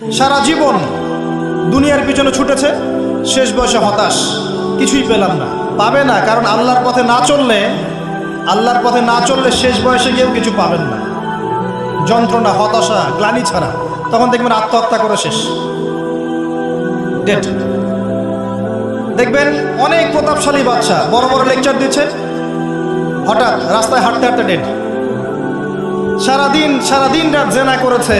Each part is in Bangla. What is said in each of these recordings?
সারা জীবন দুনিয়ার পিছনে ছুটেছে, শেষ বয়সে হতাশ। কিছুই পেলাম না। পাবে না, কারণ আল্লাহর পথে না চললে, আল্লাহর পথে না চললে শেষ বয়সে গিয়েও কিছু পাবেন না। যন্ত্রণা, হতাশা, গ্লানি ছাড়া। তখন দেখবেন আত্মহত্যা করে শেষ। ডেট দেখবেন অনেক প্রতাপশালী বাচ্চা, বড় বড় লেকচার দিচ্ছে, হঠাৎ রাস্তায় হাঁটতে হাঁটতে ডেট সারাদিন সারাদিন রাত জেনা করেছে।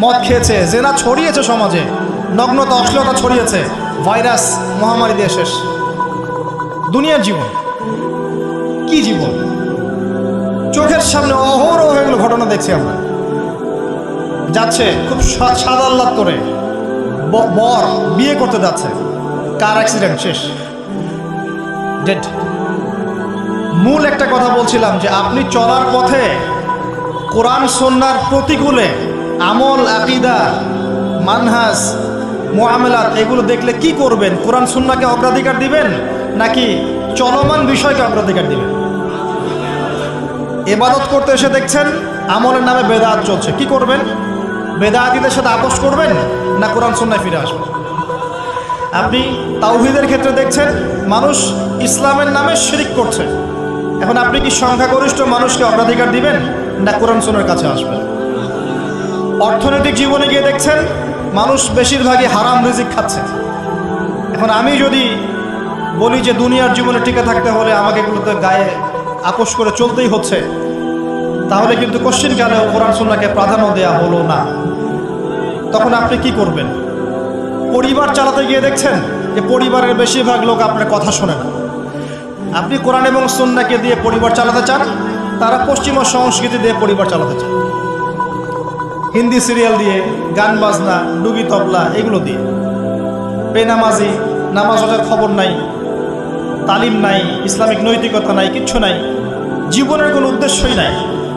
মদ খেয়েছে, জেনা ছড়িয়েছে সমাজে। নগ্নতা অশ্লীলতা ছড়িয়েছে, ভাইরাস মহামারী দিয়ে শেষ। দুনিয়ার জীবন, কি জীবন? চোখের সামনে অহরহ এগুলো ঘটনা দেখছি আমরা। যাচ্ছে খুব সাদা আল্লাদ করে। বর বিয়ে করতে যাচ্ছে। কার অ্যাক্সিডেন্ট শেষ। ডেড মূল একটা কথা বলছিলাম যে, আপনি চলার পথে কোরআন সন্ন্যার প্রতিকূলে আমল, আকিদা মানহাস মোয়ামেলাত এগুলো দেখলে কি করবেন? কোরআন সুন্নাকে অগ্রাধিকার দিবেন নাকি চলমান বিষয়কে অগ্রাধিকার দিবেন? এবাদত করতে এসে দেখছেন, আমলের নামে বেদাত চলছে। কি করবেন? বেদাতিদের সাথে আপোষ করবেন না কোরআন সন্ন্যায় ফিরে আসবেন আপনি তাওহিদের ক্ষেত্রে দেখছেন, মানুষ ইসলামের নামে শিরিক করছে। এখন আপনি কি সংখ্যাগরিষ্ঠ মানুষকে অগ্রাধিকার দিবেন না কোরআন সোনার কাছে আসবেন? অর্থনৈতিক জীবনে গিয়ে দেখছেন, মানুষ বেশিরভাগই হারাম রিজিক খাচ্ছে। এখন আমি যদি বলি যে দুনিয়ার জীবনে টিকে থাকতে হলে আমাকে কিন্তু গায়ে আপোষ করে চলতেই হচ্ছে, তাহলে কিন্তু কোশ্চিন কালে কোরআন সুন্নাকে প্রাধান্য দেওয়া হলো না? তখন আপনি কি করবেন? পরিবার চালাতে গিয়ে দেখছেন যে পরিবারের বেশিরভাগ লোক আপনার কথা শোনে না। আপনি কোরআন এবং সন্নাকে দিয়ে পরিবার চালাতে চান, তারা পশ্চিমা সংস্কৃতি দিয়ে পরিবার চালাতে চান। হিন্দি সিরিয়াল দিয়ে, গান বাজনা, ডুগি তবলা, এগুলো দিয়ে। বেনামাজি নামাজ রোজার খবর নাই, তালিম নাই, ইসলামিক নৈতিকতা নাই, কিচ্ছু নাই। জীবনের কোনো উদ্দেশ্যই নাই।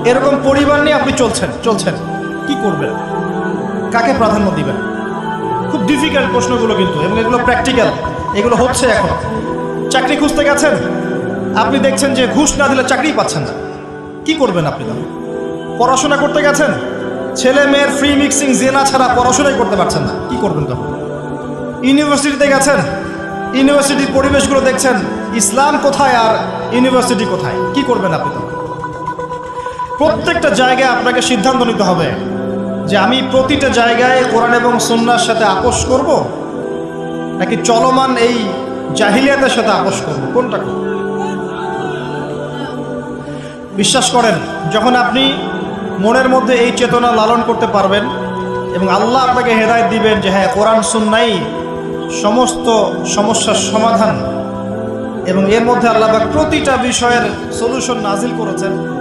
এরকম পরিবার নিয়ে আপনি চলছেন চলছেন। কি করবেন? কাকে প্রাধান্য দিবেন? খুব ডিফিকাল্ট প্রশ্নগুলো কিন্তু, এবং এগুলো প্র্যাকটিক্যাল এগুলো হচ্ছে এখন। চাকরি খুঁজতে গেছেন? আপনি দেখছেন যে ঘুষ না দিলে চাকরি পাচ্ছেন না। কি করবেন আপনি তখন পড়াশোনা করতে গেছেন? ছেলে মেয়ের ফ্রি মিক্সিং জেনা ছাড়া পড়াশোনাই করতে পারছেন না। কি করবেন তখন? ইউনিভার্সিটিতে গেছেন? ইউনিভার্সিটির পরিবেশগুলো দেখছেন? ইসলাম কোথায় আর ইউনিভার্সিটি কোথায়? কি করবেন আপনি তখন? প্রত্যেকটা জায়গায় আপনাকে সিদ্ধান্ত নিতে হবে যে আমি প্রতিটা জায়গায় কোরআন এবং সন্ন্যার সাথে আপোষ করব নাকি চলমান এই জাহিলিয়াতের সাথে আপোষ করব? কোনটা বিশ্বাস করেন, যখন আপনি মনের মধ্যে এই চেতনা লালন করতে পারবেন এবং আল্লাহ আপনাকে হেদায়ত দিবেন যে হ্যাঁ কোরআন, সুন্নাই সমস্ত সমস্যার সমাধান। এবং এর মধ্যে আল্লাহ প্রতিটা বিষয়ের সলিউশন নাজিল করেছেন।